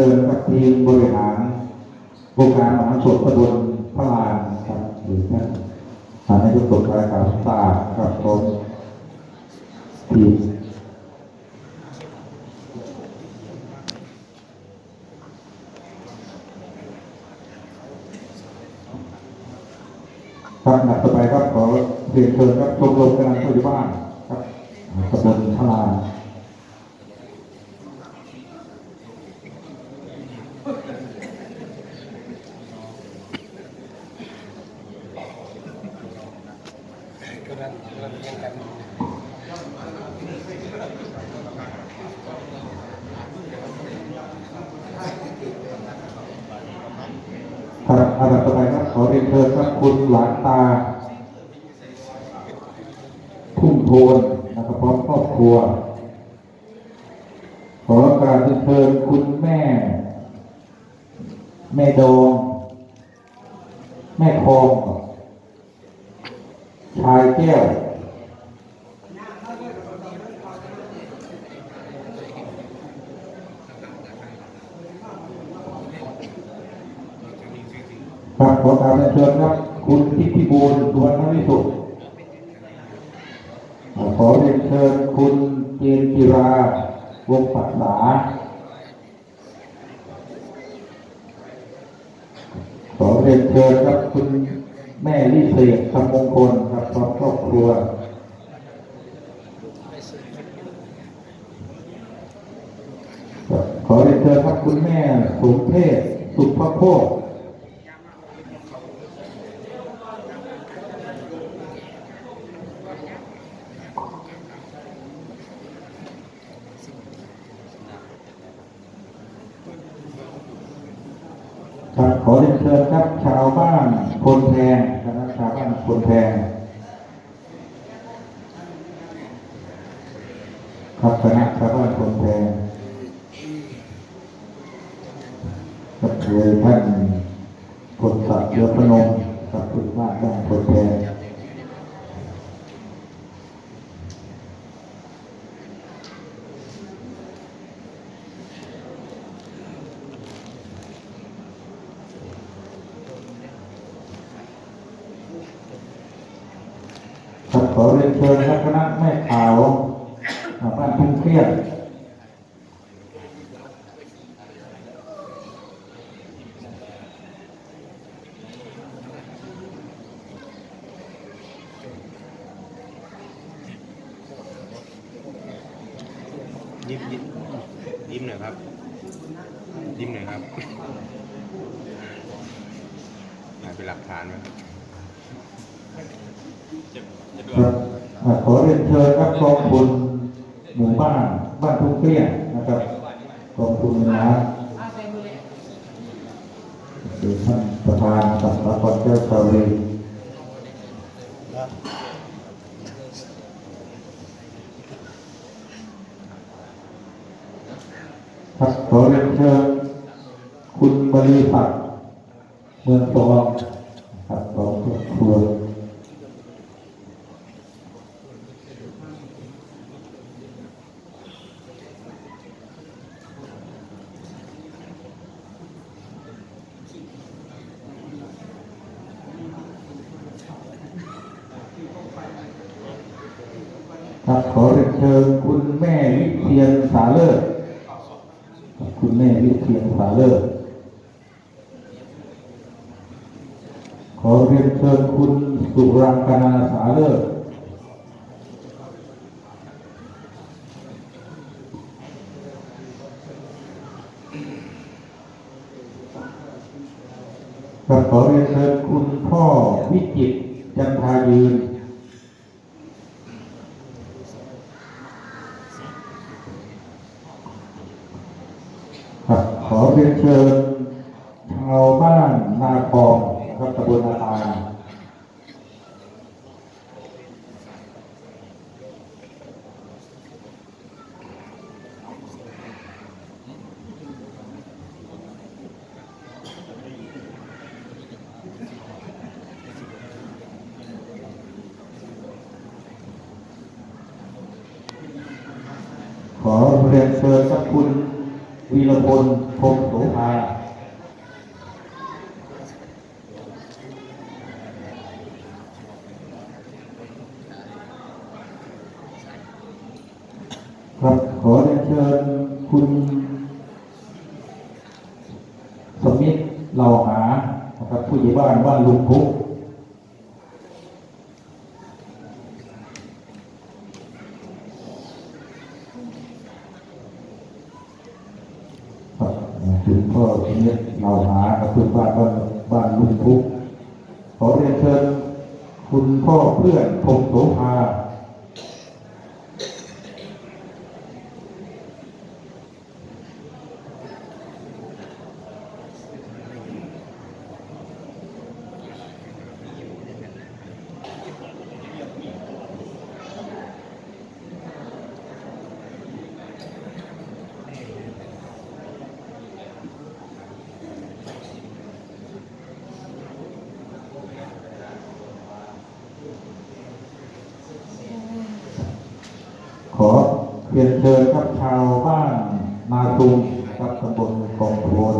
ชิญกับทีมบริหารโครงการมหาสวนตำบลพระลานครับหรือท่านสารนายกสมรายการตาครับผมทีมครับหนักต่อไปครับขอเรียนเชิญครับชมรมกำลังผู้ใหญ่บ้านครับตำบลพระลาน ครับอันดับต่อไปครับขอเรียนเชิญครับคุณหลานตาทุ่งโทนนะครับพร้อมครอบครัว ขอการเรียนเชิญคุณแม่ แม่ดอง แม่ทอง ชายแก้วครับขอการเชิญครับ คุณทิพย์พิบูลสุวรรณวิสุทธิ์ขอเรียนเชิญคุณเจนจิราวงปักษาขอเรียนเชิญครับคุณ แม่ลิเศษคำมงคลครับพร้อมครอบครัวขอเรียนเชิญครับคุณแม่สมเพศสุภโภค ครับขอเรียนเชิญครับ ชาวบ้านพลแพงนะครับชาวบ้านพลแพง ครับคณะชาวบ้านพลแดงก็คือท่านพลศักดิ์เยอพนมกับผู้ว่าบ้านพลแพงครับขอเรียนเชิญครับคณะแม่ขาวอ่าบ้านทุ่งเครียด ยิ้มยิ้มยิ้ม หน่อยครับ ยิ้มหน่อยครับอ่าเป็นหลักฐานไหมครับจะจะดูครับอ่าขอเรียนเชิญครับกองทุนหมู่บ้านบ้านทุ่งเปี้ยนะครับกองทุนนะหรือท่านประธานกับสากลเจ้าชาวเรีครับขอเรียนเชิญคุณบริษัทเมืองตองครับของครอบครัว ครับขอเรียนเชิญคุณแม่วิเทียนสาเลิศคุณแม่วิเทียนสาเลิศขอเรียนเชิญคุณสุรังคณาสาเลิศครับขอเรียนเชิญคุณพ่อวิจิตจันทายืน ครับขอเรียนเชิญชาวบ้านนาคองครับตำบลนาตาขอเรียนเชิญครับคุณ วีรพลพงโสภาครับขอเรียนเชิญคุณสมิทธ์เหล่าหานะครับผู้ใหญ่บ้านบ้านลุงพุก คุณพ่อเนี่เราหากับคุณบ้านบ้านบ้านลุงพุกขอเรียนเชิญคุณพ่อเพื่อนพงโสภาขอ เรียนเชิญครับชาวบ้านนาตุงนะครับตำบลกองโพน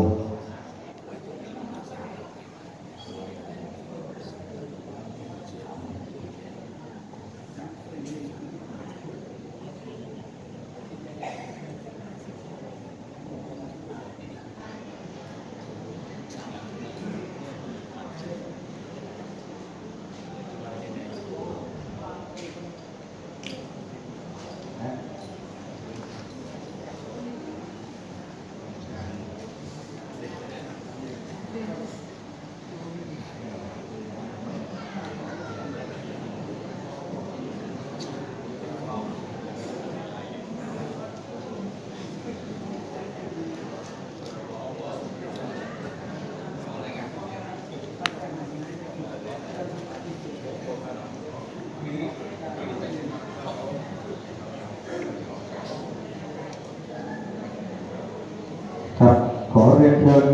เรียนเชิญ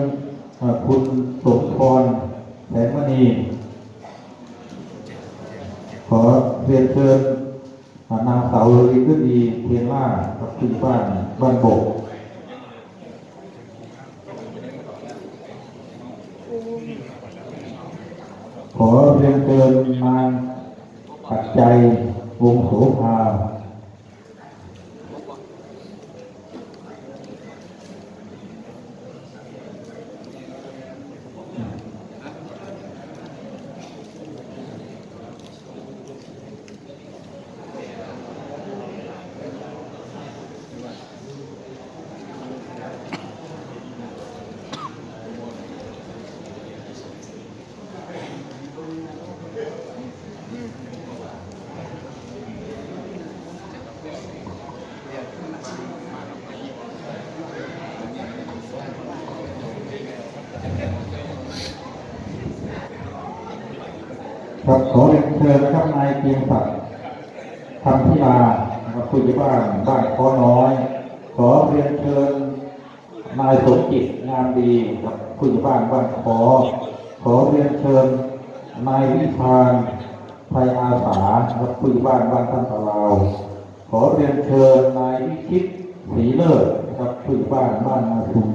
คุณสมพรแสงมณีขอเรียนเชิญนางสาวลิขดีเทียนล่ากับคุณบ้านบ้านบกขอเรียนเชิญนางปัจจัยวงโสภา ครับขอเรียนเชิญนะครับนายเกียงศักดิ์ธรรมพิลานะครับคุยบ้านบ้านคอน้อย ขอเรียนเชิญนายสมจิตงามดีครับผู้ใหญ่บ้านบ้านขอ ขอเรียนเชิญนายวิชาญไทยอาสาครับผู้ใหญ่บ้านบ้านท่านตะลาวขอเรียนเชิญนายวิชิตศรีเลิศครับผู้ใหญ่บ้านบ้านนาทุม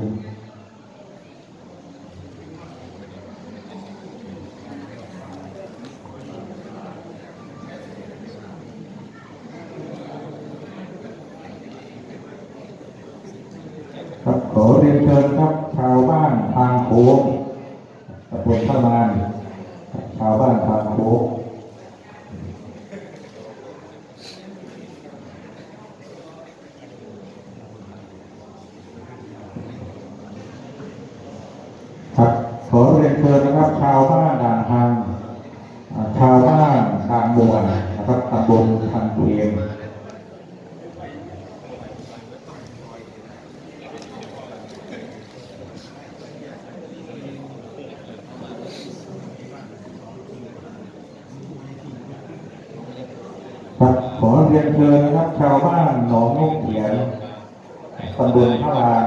ครับขอเรียนเชิญครับชาวบ้านทางโค้งตำบลพระลานชาวบ้านทางโค้งครับขอเรีย นเชิญนะครับชาวบ้านด่านทางอ่าชาวบ้านทางบวนนะครับตำบลทันเทียม ครับขอเรียนเชิญนะครับ ชาวบ้านหนองนกเขียนตำบลพระลาน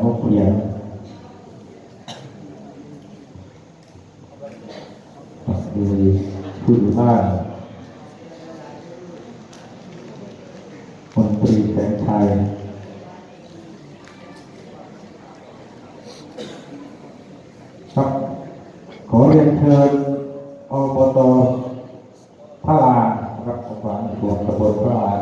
ครับชาวบ้านหนองนกเขียนดูผู้อยู่บ้านมนตรีแสงชัย ครับ ขอเรียนเชิญอบตพระลานนะครับของฝังส่วนตำบลพระลาน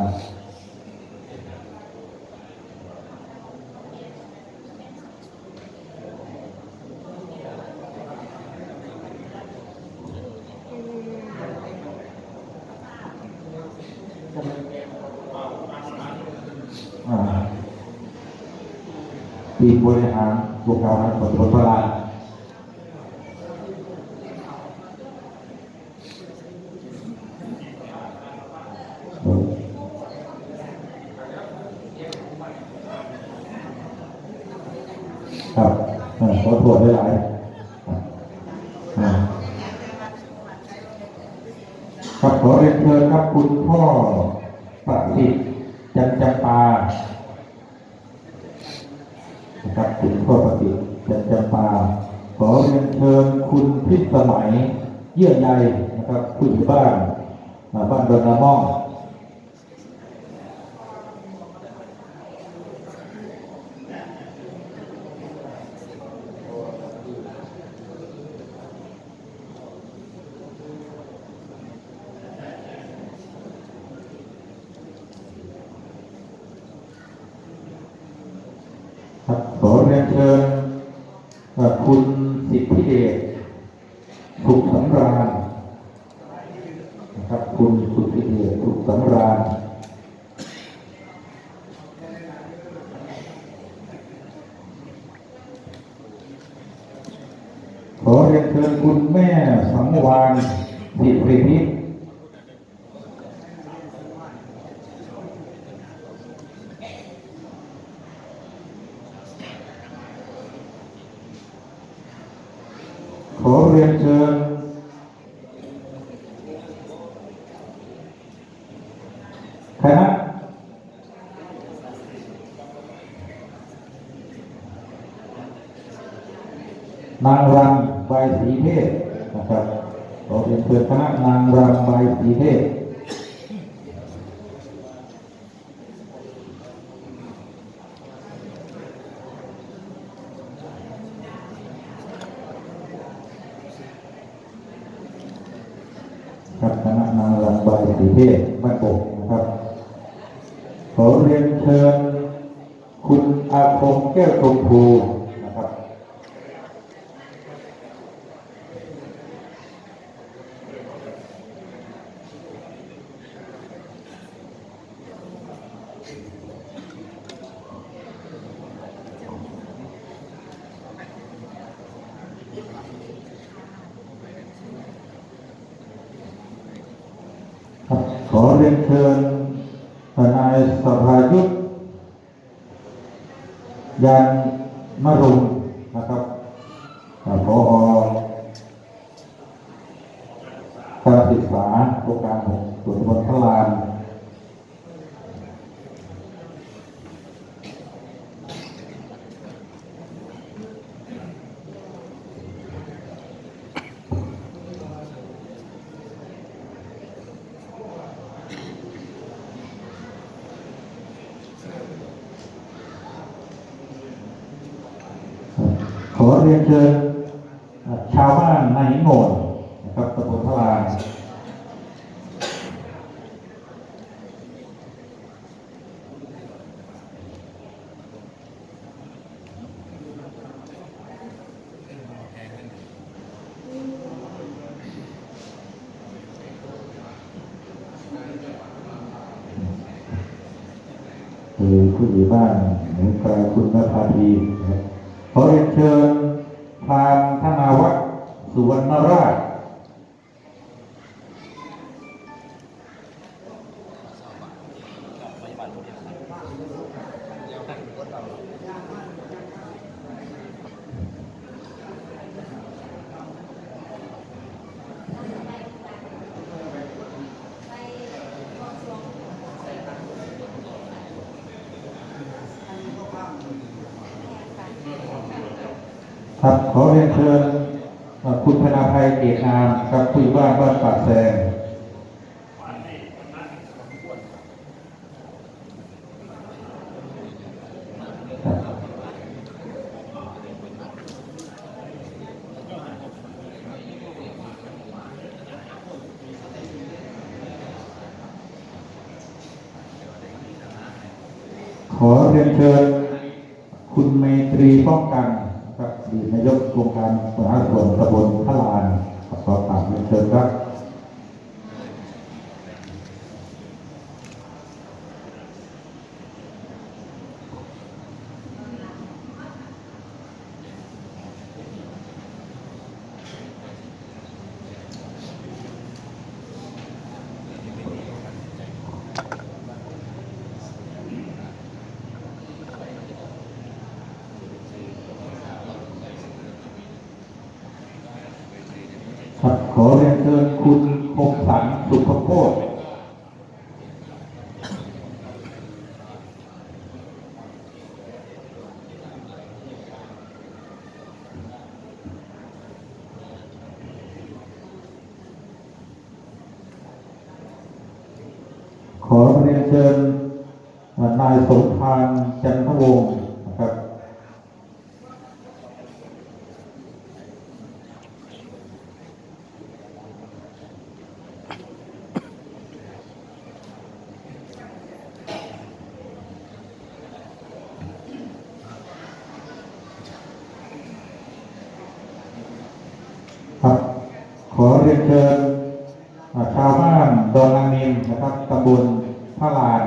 อ่าปี บริหารบุคลากรของตำบลพลานครับเอ่อขอตรวจได้หลายครับขอเรียนเชิญครับคุณพ่อประสิทธิ์จันจำปา นะครับคุณพ่อประสิทธิ์จันจำปา ขอเรียนเชิญคุณพิสมัยเยื่อใยนะครับผู้ใหญ่บ้านบ้านดอนนาม่อง รียนเชิญคุณสิทธิเดชสุขสำราญนะครับ คุณสุทธิเดชสุขสำราญขอเรียนเชิญคุณแม่สังวานสิริพิษ ขอเรียนเชิญคณะนางรำใบายสีเทพนะครับขอเรียนเชิคณะนางรำใบายสีเทพครับคณะนางรำใบายสีเทพบ้านโป่งนะครับขอเรียนเชิญคุณอาคมแก้วชมพูนะครับ ครับข อเรียนเชิญทนายสภายุทธยันมรุงนะครับอ่าพอการศึกษาโครงการหกส่วนตำบลพระลานขอ เชิญชาวบ้านในโหนนะครับตำบลพระลานคือผู้ใหญ่บ้านหรือการคุณนภาพี ครับขอเรียนเชิญคุณพนาภัยเกตนามกับผู้บ้านบ้านป่าแซงขอเรียนเชิญคุณไมตรีป้องกัน ดีตนายกองค์การมหาส่วนตำบลพระลานขอกราบเชิญครับ ขอเรียนเชิญคุณคมสันสุภโพธขอเรียนเชิญนายสมพานจันทวงศ์นะครับ ครับ ขอเรียนเชิญเอ่อชาวบ้านดอนนางนิมนะครับตำบล พระลาน